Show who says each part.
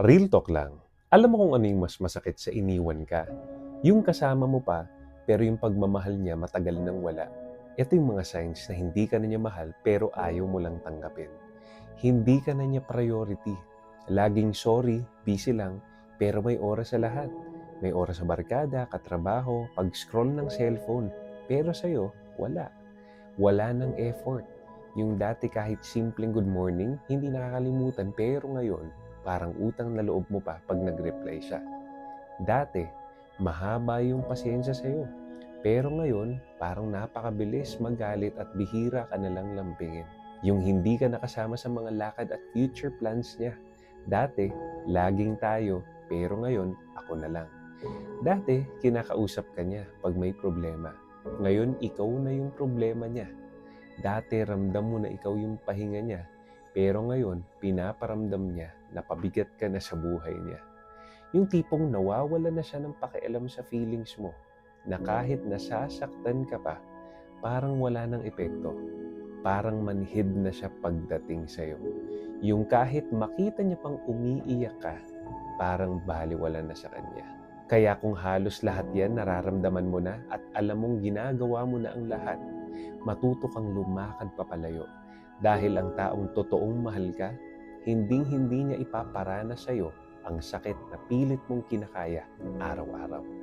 Speaker 1: Real talk lang. Alam mo kung ano yung mas masakit sa iniwan ka? Yung kasama mo pa, pero yung pagmamahal niya matagal nang wala. Ito yung mga signs na hindi ka na niya mahal pero ayaw mo lang tanggapin. Hindi ka na niya priority. Laging sorry, busy lang, pero may oras sa lahat. May oras sa barkada, katrabaho, pag-scroll ng cellphone. Pero sa'yo, wala. Wala ng effort. Yung dati kahit simpleng good morning, hindi nakakalimutan pero ngayon, parang utang na loob mo pa pag nag-reply siya. Dati, mahaba yung pasensya sa'yo. Pero ngayon, parang napakabilis magalit at bihira ka na lang lambingin. Yung hindi ka nakasama sa mga lakad at future plans niya. Dati, laging tayo, pero ngayon, ako na lang. Dati, kinakausap ka niya pag may problema. Ngayon, ikaw na yung problema niya. Dati, ramdam mo na ikaw yung pahinga niya. Pero ngayon, pinaparamdam niya na pabigat ka na sa buhay niya. Yung tipong nawawala na siya ng pakialam sa feelings mo na kahit nasasaktan ka pa, parang wala ng epekto. Parang manhid na siya pagdating sa'yo. Yung kahit makita niya pang umiiyak ka, parang baliwala na sa kanya. Kaya kung halos lahat yan nararamdaman mo na at alam mong ginagawa mo na ang lahat, matuto kang lumakad papalayo. Dahil ang taong totoong mahal ka, hinding-hindi niya ipaparana sa'yo ang sakit na pilit mong kinakaya araw-araw.